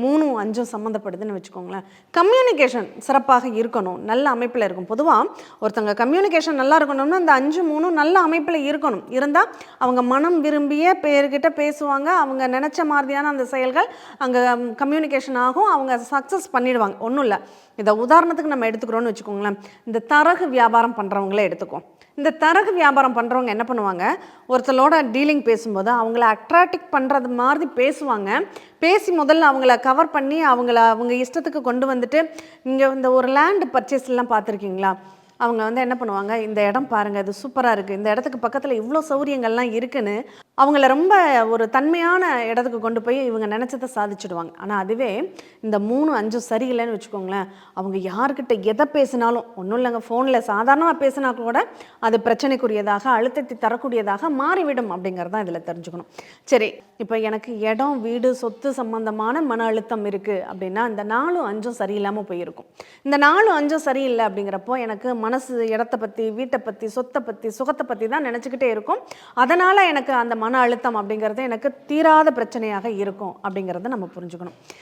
மூணும் அஞ்சும் சம்மந்தப்படுதுன்னு வச்சுக்கோங்களேன். கம்யூனிகேஷன் சிறப்பாக இருக்கணும். நல்ல அமைப்பில் இருக்கும். பொதுவாக ஒருத்தங்க கம்யூனிகேஷன் நல்லா இருக்கணும்னா அந்த அஞ்சு மூணும் நல்ல அமைப்பில் இருக்கணும். இருந்தால் அவங்க மனம் விரும்பிய பேர்கிட்ட பேசுவாங்க. அவங்க நினச்ச மாதிரியான அந்த செயல்கள் அங்கே கம்யூனிகேஷன் ஆகும். அவங்க சக்ஸஸ் பண்ணிடுவாங்க. ஒன்றும் இல்லை. இதை உதாரணத்துக்கு நம்ம எடுத்துக்கிறோம்னு வச்சுக்கோங்களேன். இந்த தரகு வியாபாரம் பண்ணுறவங்களே எடுத்துக்குவோம். இந்த தரகு வியாபாரம் பண்ணுறவங்க என்ன பண்ணுவாங்க? ஒருத்தரோட டீலிங் பேசும்போது அவங்கள அட்ராக்டிக் பண்ணுறது மாதிரி பேசுவாங்க. பேசி முதல்ல அவங்கள கவர் பண்ணி அவங்கள அவங்க இஷ்டத்துக்கு கொண்டு வந்துட்டு நீங்கள் இந்த ஒரு லேண்ட் பர்ச்சேஸ்லாம் பார்த்துருக்கீங்களா? அவங்க வந்து என்ன பண்ணுவாங்க இந்த இடம் பாருங்கள் இது சூப்பராக இருக்குது இந்த இடத்துக்கு பக்கத்தில் இவ்வளோ சௌரியங்கள்லாம் இருக்குன்னு அவங்கள ரொம்ப ஒரு தன்மையான இடத்துக்கு கொண்டு போய் இவங்க நினச்சதை சாதிச்சிடுவாங்க. ஆனால் அதுவே இந்த மூணு அஞ்சும் சரியில்லைன்னு வச்சுக்கோங்களேன் அவங்க யார்கிட்ட எதை பேசினாலும் ஒன்றும் இல்லைங்க ஃபோனில் சாதாரணமாக பேசினா கூட அது பிரச்சனைக்குரியதாக அழுத்தத்தை தரக்கூடியதாக மாறிவிடும் அப்படிங்கிறது தான் இதில் தெரிஞ்சுக்கணும். சரி இப்போ எனக்கு இடம் வீடு சொத்து சம்பந்தமான மன அழுத்தம் இருக்குது அப்படின்னா இந்த நாலும் அஞ்சும் சரியில்லாமல் போயிருக்கும். இந்த நாலும் அஞ்சும் சரியில்லை அப்படிங்கிறப்போ எனக்கு மனசு இடத்த பற்றி வீட்டை பற்றி சொத்தை பற்றி சுகத்தை பற்றி தான் நினச்சிக்கிட்டே இருக்கும். அதனால் எனக்கு அந்த மன அழுத்தம் அப்படிங்கிறது எனக்கு தீராத பிரச்சனையாக இருக்கும் அப்படிங்கிறத நம்ம புரிஞ்சுக்கணும்.